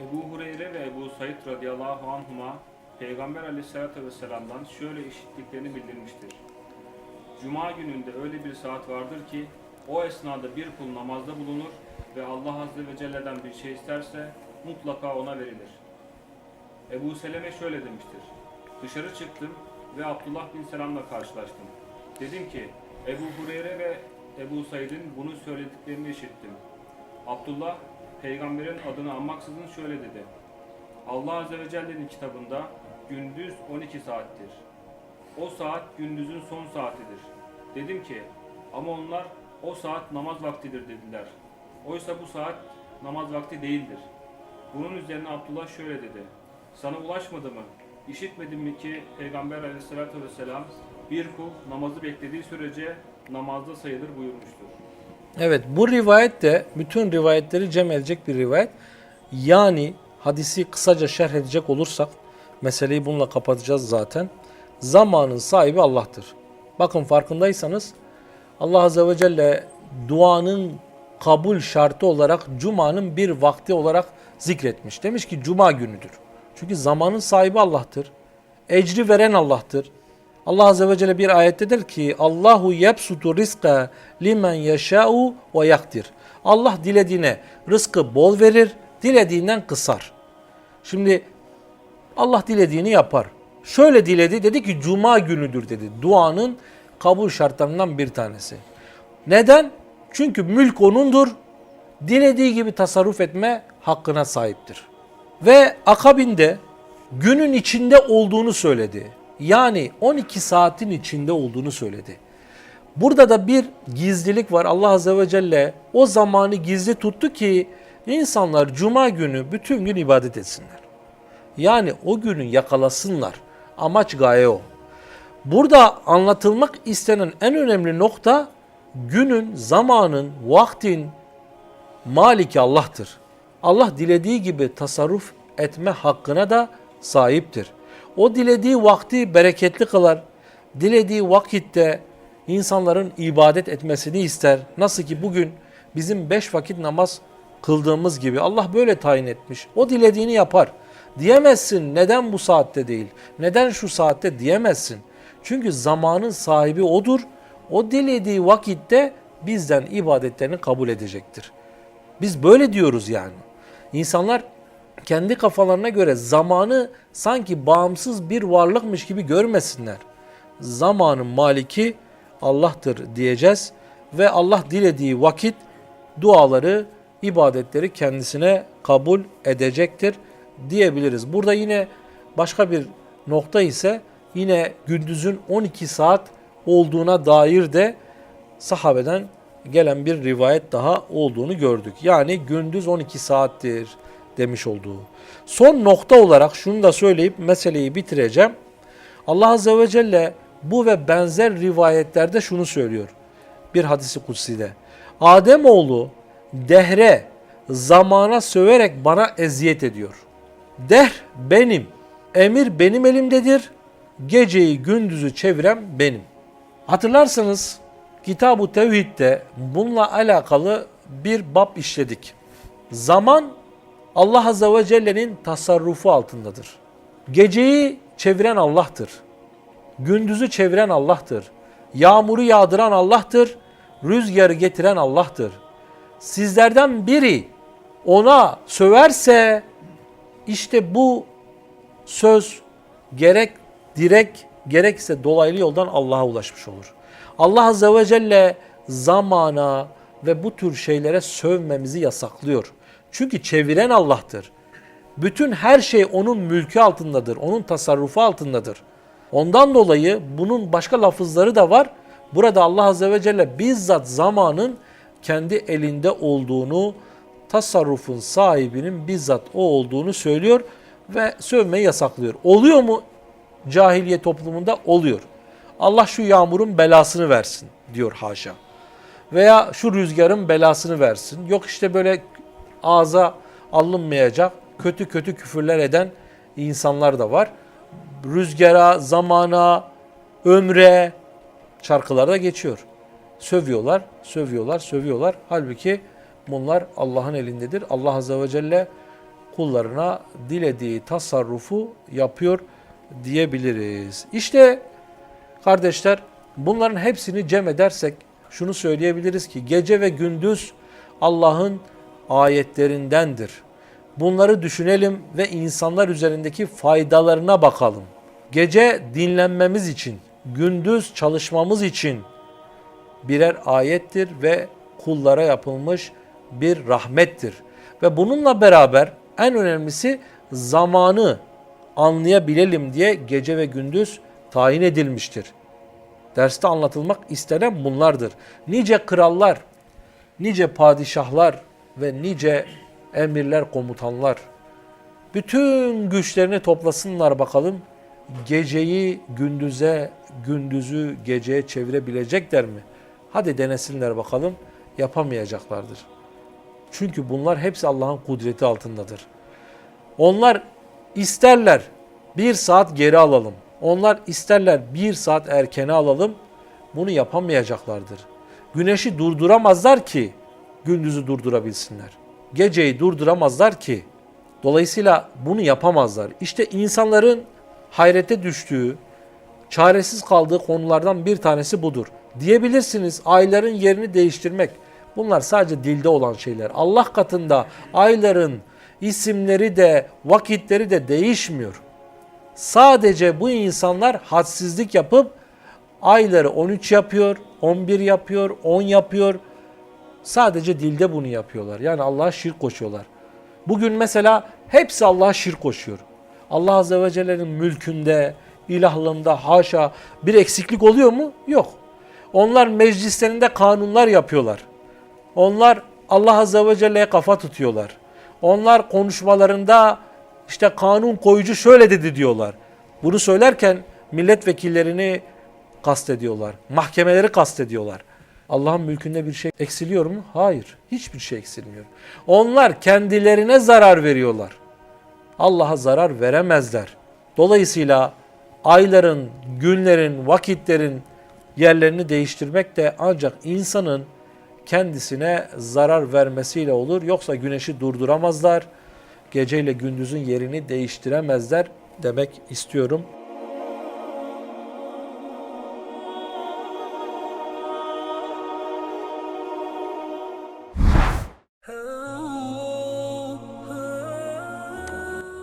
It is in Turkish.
Ebu Hureyre ve Ebu Said radıyallahu anhuma Peygamber aleyhissalatü vesselam'dan şöyle işittiklerini bildirmiştir. Cuma gününde öyle bir saat vardır ki o esnada bir kul namazda bulunur ve Allah azze ve celle'den bir şey isterse mutlaka ona verilir. Ebu Seleme şöyle demiştir. Dışarı çıktım ve Abdullah bin Selam'la karşılaştım. Dedim ki Ebu Hureyre ve Ebu Said'in bunu söylediklerini işittim. Abdullah peygamberin adını anmaksızın şöyle dedi. Allah Azze ve Celle'nin kitabında gündüz 12 saattir. O saat gündüzün son saatidir. Dedim ki ama onlar o saat namaz vaktidir dediler. Oysa bu saat namaz vakti değildir. Bunun üzerine Abdullah şöyle dedi. Sana ulaşmadı mı? İşitmedin mi ki Peygamber aleyhissalatü vesselam bir kul namazı beklediği sürece namazda sayılır buyurmuştur. Evet bu rivayet de bütün rivayetleri cem edecek bir rivayet. Yani hadisi kısaca şerh edecek olursak meseleyi bununla kapatacağız zaten. Zamanın sahibi Allah'tır. Bakın farkındaysanız Allah Azze ve Celle duanın kabul şartı olarak Cuma'nın bir vakti olarak zikretmiş. Demiş ki Cuma günüdür. Çünkü zamanın sahibi Allah'tır. Ecri veren Allah'tır. Allah Azze ve Celle bir ayette der ki Allahu yebsutu rizqa limen yeşâ'u ve yaktir. Allah dilediğine rızkı bol verir, dilediğinden kısar. Şimdi Allah dilediğini yapar. Şöyle diledi dedi ki cuma günüdür dedi. Duanın kabul şartlarından bir tanesi. Neden? Çünkü mülk onundur. Dilediği gibi tasarruf etme hakkına sahiptir. Ve akabinde günün içinde olduğunu söyledi. Yani 12 saatin içinde olduğunu söyledi. Burada da bir gizlilik var. Allah Azze ve Celle o zamanı gizli tuttu ki insanlar cuma günü bütün gün ibadet etsinler. Yani o günü yakalasınlar. Amaç gaye o. Burada anlatılmak istenen en önemli nokta günün, zamanın, vaktin maliki Allah'tır. Allah dilediği gibi tasarruf etme hakkına da sahiptir. O dilediği vakti bereketli kılar. Dilediği vakitte insanların ibadet etmesini ister. Nasıl ki bugün bizim beş vakit namaz kıldığımız gibi Allah böyle tayin etmiş. O dilediğini yapar. Diyemezsin neden bu saatte değil, neden şu saatte diyemezsin. Çünkü zamanın sahibi odur. O dilediği vakitte bizden ibadetlerini kabul edecektir. Biz böyle diyoruz yani. İnsanlar kendi kafalarına göre zamanı sanki bağımsız bir varlıkmış gibi görmesinler. Zamanın maliki Allah'tır diyeceğiz ve Allah dilediği vakit duaları, ibadetleri kendisine kabul edecektir diyebiliriz. Burada yine başka bir nokta ise yine gündüzün 12 saat olduğuna dair de sahabeden gelen bir rivayet daha olduğunu gördük. Yani gündüz 12 saattir demiş olduğu. Son nokta olarak şunu da söyleyip meseleyi bitireceğim. Allah Azze ve Celle bu ve benzer rivayetlerde şunu söylüyor. Bir hadisi kutside. Ademoğlu dehre, zamana söverek bana eziyet ediyor. Dehr benim, emir benim elimdedir, geceyi gündüzü çeviren benim. Hatırlarsanız Kitab-ı Tevhid'de bununla alakalı bir bab işledik. Zaman Allah Azze ve Celle'nin tasarrufu altındadır. Geceyi çeviren Allah'tır. Gündüzü çeviren Allah'tır. Yağmuru yağdıran Allah'tır. Rüzgarı getiren Allah'tır. Sizlerden biri ona söverse işte bu söz gerek direkt gerekse dolaylı yoldan Allah'a ulaşmış olur. Allah Azze ve Celle zamana ve bu tür şeylere sövmemizi yasaklıyor. Çünkü çeviren Allah'tır. Bütün her şey onun mülkü altındadır, onun tasarrufu altındadır. Ondan dolayı bunun başka lafızları da var. Burada Allah Azze ve Celle bizzat zamanın kendi elinde olduğunu, tasarrufun sahibinin bizzat o olduğunu söylüyor ve sövmeyi yasaklıyor. Oluyor mu cahiliye toplumunda? Oluyor. Allah şu yağmurun belasını versin diyor haşa. Veya şu rüzgarın belasını versin. Yok işte böyle ağza alınmayacak kötü kötü küfürler eden insanlar da var. Rüzgara, zamana, ömre şarkılarda geçiyor. Sövüyorlar, sövüyorlar, sövüyorlar. Halbuki bunlar Allah'ın elindedir. Allah Azze ve Celle kullarına dilediği tasarrufu yapıyor diyebiliriz. İşte kardeşler bunların hepsini cem edersek şunu söyleyebiliriz ki gece ve gündüz Allah'ın ayetlerindendir. Bunları düşünelim ve insanlar üzerindeki faydalarına bakalım. Gece dinlenmemiz için, gündüz çalışmamız için birer ayettir ve kullara yapılmış bir rahmettir. Ve bununla beraber en önemlisi zamanı anlayabilelim diye gece ve gündüz tayin edilmiştir. Derste anlatılmak istenen bunlardır. Nice krallar, nice padişahlar ve nice emirler, komutanlar bütün güçlerini toplasınlar bakalım. Geceyi gündüze, gündüzü geceye çevirebilecekler mi? Hadi denesinler bakalım. Yapamayacaklardır. Çünkü bunlar hepsi Allah'ın kudreti altındadır. Onlar isterler bir saat geri alalım. Onlar isterler bir saat erkene alalım. Bunu yapamayacaklardır. Güneşi durduramazlar ki gündüzü durdurabilsinler. Geceyi durduramazlar ki. Dolayısıyla bunu yapamazlar. İşte insanların hayrete düştüğü, çaresiz kaldığı konulardan bir tanesi budur. Diyebilirsiniz ayların yerini değiştirmek. Bunlar sadece dilde olan şeyler. Allah katında ayların isimleri de vakitleri de değişmiyor. Sadece bu insanlar hadsizlik yapıp ayları 13 yapıyor, 11 yapıyor, 10 yapıyor. Sadece dilde bunu yapıyorlar. Yani Allah'a şirk koşuyorlar. Bugün mesela hepsi Allah'a şirk koşuyor. Allah Azze ve Celle'nin mülkünde, ilahlığında haşa bir eksiklik oluyor mu? Yok. Onlar meclislerinde kanunlar yapıyorlar. Onlar Allah Azze ve Celle'ye kafa tutuyorlar. Onlar konuşmalarında işte kanun koyucu şöyle dedi diyorlar. Bunu söylerken milletvekillerini kastediyorlar. Mahkemeleri kastediyorlar. Allah'ın mülkünde bir şey eksiliyor mu? Hayır. Hiçbir şey eksilmiyor. Onlar kendilerine zarar veriyorlar. Allah'a zarar veremezler. Dolayısıyla ayların, günlerin, vakitlerin yerlerini değiştirmek de ancak insanın kendisine zarar vermesiyle olur. Yoksa güneşi durduramazlar. Geceyle gündüzün yerini değiştiremezler demek istiyorum.